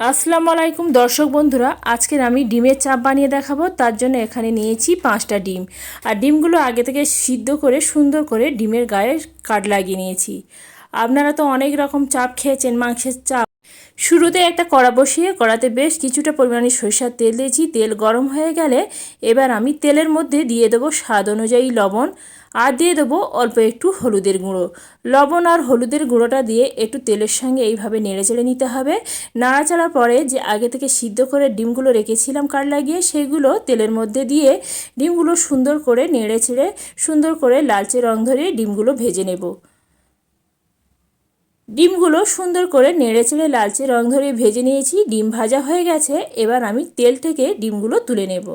আসসালামু আলাইকুম দর্শক বন্ধুরা, আজকের আমি ডিমের চাপ বানিয়ে দেখাবো, তার জন্য এখানে নিয়েছি পাঁচটা ডিম। আর ডিমগুলো আগে থেকে সিদ্ধ করে, সুন্দর করে ডিমের গায়ে কাট লাগিয়ে নিয়েছি। আপনারা তো অনেক রকম চাপ খেয়েছেন, মাংসের চাপ শুরুতে একটা কড়া বসিয়ে কড়াতে বেশ কিছুটা পরিমাণে সরিষার তেল দিয়েছি। তেল গরম হয়ে গেলে এবার আমি তেলের মধ্যে দিয়ে দেবো স্বাদ অনুযায়ী লবণ আর দিয়ে দেবো অল্প একটু হলুদের গুঁড়ো। লবণ আর হলুদের গুঁড়োটা দিয়ে একটু তেলের সঙ্গে এইভাবে নেড়ে চেড়ে নিতে হবে। নাড়াচাড়ার পরে যে আগে থেকে সিদ্ধ করে ডিমগুলো রেখেছিলাম কার লাগিয়ে সেগুলো তেলের মধ্যে দিয়ে ডিমগুলো সুন্দর করে নেড়ে চেড়ে সুন্দর করে লালচে রং ধরে ডিমগুলো ভেজে নেব। ডিমগুলো সুন্দর করে নেড়ে চেড়ে লালচে রং ধরে ভেজে নিয়েছি, ডিম ভাজা হয়ে গেছে, এবার আমি তেল থেকে ডিমগুলো তুলে নেব।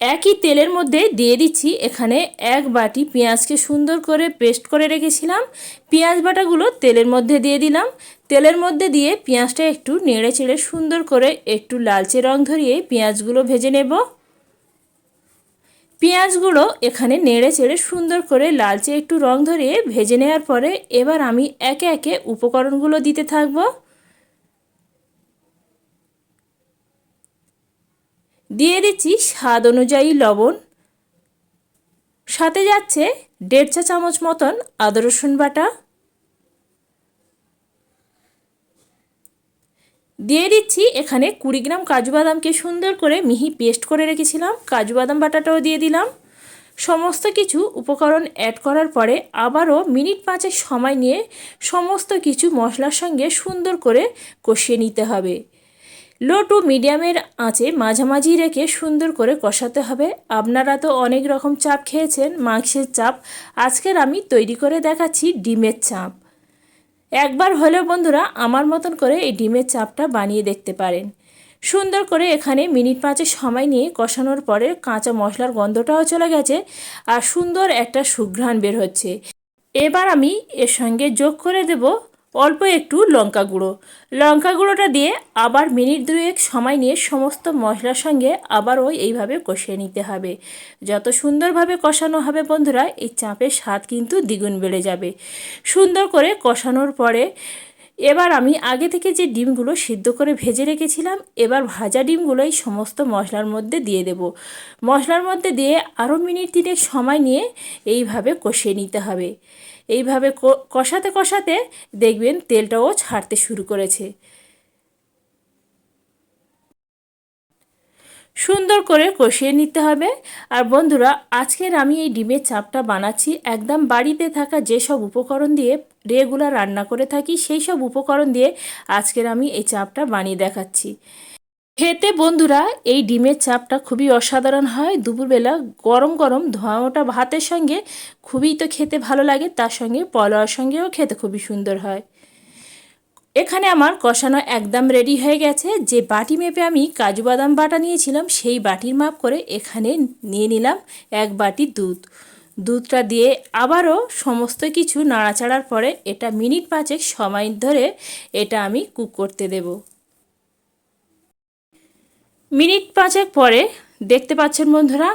একই তেলের মধ্যে দিয়ে দিচ্ছি এখানে এক বাটি পেঁয়াজকে সুন্দর করে পেস্ট করে রেখেছিলাম। পেঁয়াজ বাটাগুলো তেলের মধ্যে দিয়ে দিলাম। তেলের মধ্যে দিয়ে পেঁয়াজটা একটু নেড়ে চেড়ে সুন্দর করে একটু লালচে রং ধরিয়ে পেঁয়াজগুলো ভেজে নেব। পেঁয়াজগুলো এখানে নেড়ে চেড়ে সুন্দর করে লালচে একটু রং ধরিয়ে ভেজে নেওয়ার পরে এবার আমি একে একে উপকরণগুলো দিতে থাকব। দিয়ে দিচ্ছি স্বাদ অনুযায়ী লবণ। সাথে যাচ্ছে দেড় চা চামচ মতন আদা রসুন বাটা। দিয়ে দিচ্ছি, এখানে কুড়ি গ্রাম কাজু বাদামকে সুন্দর করে মিহি পেস্ট করে রেখেছিলাম, কাজু বাদাম বাটাটাও দিয়ে দিলাম। সমস্ত কিছু উপকরণ অ্যাড করার পরে আবারও মিনিট পাঁচের সময় নিয়ে সমস্ত কিছু মশলার সঙ্গে সুন্দর করে কষিয়ে নিতে হবে। লো টু মিডিয়ামের আঁচে মাঝামাঝি রেখে সুন্দর করে কষাতে হবে। আপনারা তো অনেক রকম চাপ খেয়েছেন, মাংসের চাপ। আজকের আমি তৈরি করে দেখাচ্ছি ডিমের চাপ। একবার হলেও বন্ধুরা আমার মতন করে এই ডিমের চাপটা বানিয়ে দেখতে পারেন। সুন্দর করে এখানে মিনিট পাঁচের সময় নিয়ে কষানোর পরে কাঁচা মশলার গন্ধটাও চলে গেছে আর সুন্দর একটা সুঘ্রাণ বের হচ্ছে। এবার আমি এর সঙ্গে যোগ করে দেব অল্প একটু লঙ্কা গুঁড়ো। লঙ্কা গুঁড়োটা দিয়ে আবার মিনিট দুয়েক সময় নিয়ে সমস্ত মশলার সঙ্গে আবারও এইভাবে কষিয়ে নিতে হবে। যত সুন্দরভাবে কষানো হবে বন্ধুরা, এই চাপের স্বাদ কিন্তু দ্বিগুণ বেড়ে যাবে। সুন্দর করে কষানোর পরে এবার আমি আগে থেকে যে ডিমগুলো সিদ্ধ করে ভেজে রেখেছিলাম, এবার ভাজা ডিমগুলোই সমস্ত মশলার মধ্যে দিয়ে দেব। মশলার মধ্যে দিয়ে আরও মিনিট তিনেক সময় নিয়ে এইভাবে কষিয়ে নিতে হবে। এইভাবে কষাতে কষাতে দেখবেন তেলটাও ছাড়তে শুরু করেছে। সুন্দর করে কষিয়ে নিতে হবে। আর বন্ধুরা, আজকের আমি এই ডিমের চাপটা বানাচ্ছি। একদম বাড়িতে থাকা যেসব উপকরণ দিয়ে রেগুলার রান্না করে থাকি, সেই সব উপকরণ দিয়ে আজকের আমি এই চাপটা বানিয়ে দেখাচ্ছি। খেতে বন্ধুরা, এই ডিমের চাপটা খুবই অসাধারণ হয়। দুপুরবেলা গরম গরম ধোঁয়া ওটা ভাতের সঙ্গে খুবই তো খেতে ভালো লাগে, তার সঙ্গে পলোয়ার সঙ্গেও খেতে খুবই সুন্দর হয়। এখানে আমার কষানো একদম রেডি হয়ে গেছে। যে বাটি মেপে আমি কাজু বাদাম বাটা নিয়েছিলাম, সেই বাটির মাপ করে এখানে নিয়ে নিলাম এক বাটি দুধ। দুধটা দিয়ে আবারও সমস্ত কিছু নাড়াচাড়ার পরে এটা মিনিট পাঁচেক সময় ধরে এটা আমি কুক করতে দেবো। মিনিট পাঁচেক পরে দেখতে পাচ্ছেন বন্ধুরা,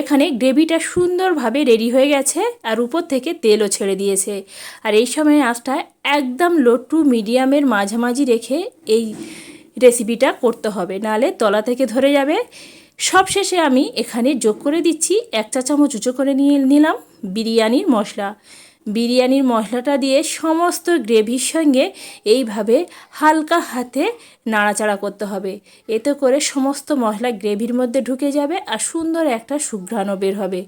এখানে গ্রেভিটা সুন্দরভাবে রেডি হয়ে গেছে আর উপর থেকে তেলও ছেড়ে দিয়েছে। আর এই সময় আঁচটা একদম লো টু মিডিয়ামের মাঝামাঝি রেখে এই রেসিপিটা করতে হবে, নালে তলা থেকে ধরে যাবে। সবশেষে আমি এখানে যোগ করে দিচ্ছি, এক চা চামচ উঁচু করে নিয়ে নিলাম বিরিয়ানির মশলা। বিরিয়ানির মশলাটা দিয়ে সমস্ত গ্রেভির সঙ্গে এইভাবে হালকা হাতে নাড়াচাড়া করতে হবে। এতে করে সমস্ত মশলা গ্রেভির মধ্যে ঢুকে যাবে আর সুন্দর একটা সুঘ্রাণও বের হবে।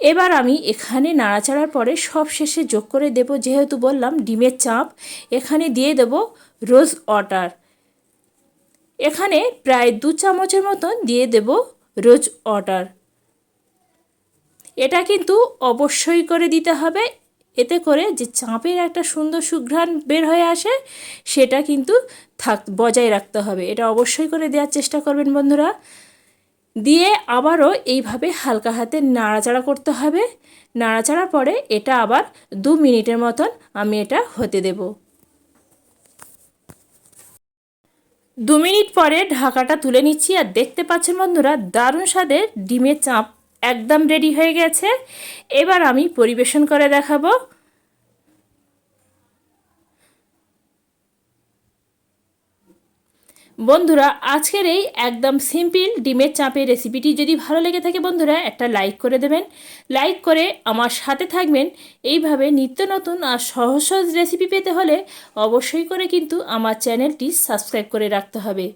এবার আমি এখানে নাড়াচাড়ার পরে সব শেষে যোগ করে দেব, যেহেতু বললাম ডিমের চাপ, এখানে দিয়ে দেব রোজ ওয়াটার। এখানে প্রায় দু চামচের মতন দিয়ে দেব রোজ ওয়াটার। এটা কিন্তু অবশ্যই করে দিতে হবে। এতে করে যে চাঁপের একটা সুন্দর সুঘ্রাণ বের হয়ে আসে, সেটা কিন্তু থাক, বজায় রাখতে হবে। এটা অবশ্যই করে দেওয়ার চেষ্টা করবেন বন্ধুরা। দিয়ে আবারও এইভাবে হালকা হাতে নাড়াচাড়া করতে হবে। নাড়াচাড়ার পরে এটা আবার দু মিনিটের মতন আমি এটা হতে দেব। দু মিনিট পরে ঢাকাটা তুলে নিচ্ছি। আর দেখতে পাচ্ছেন বন্ধুরা, দারুণ স্বাদের ডিমের চাঁপ একদম রেডি হয়ে গেছে। এবার আমি পরিবেশন করে দেখাবো। বন্ধুরা, আজকের এই একদম সিম্পল ডিমের চাপের রেসিপিটি যদি ভালো লেগে থাকে বন্ধুরা, একটা লাইক করে দেবেন। লাইক করে আমার সাথে থাকবেন। এইভাবে নিত্য নতুন আর সহজ সহজ রেসিপি পেতে হলে অবশ্যই করে কিন্তু আমার চ্যানেলটি সাবস্ক্রাইব করে রাখতে হবে।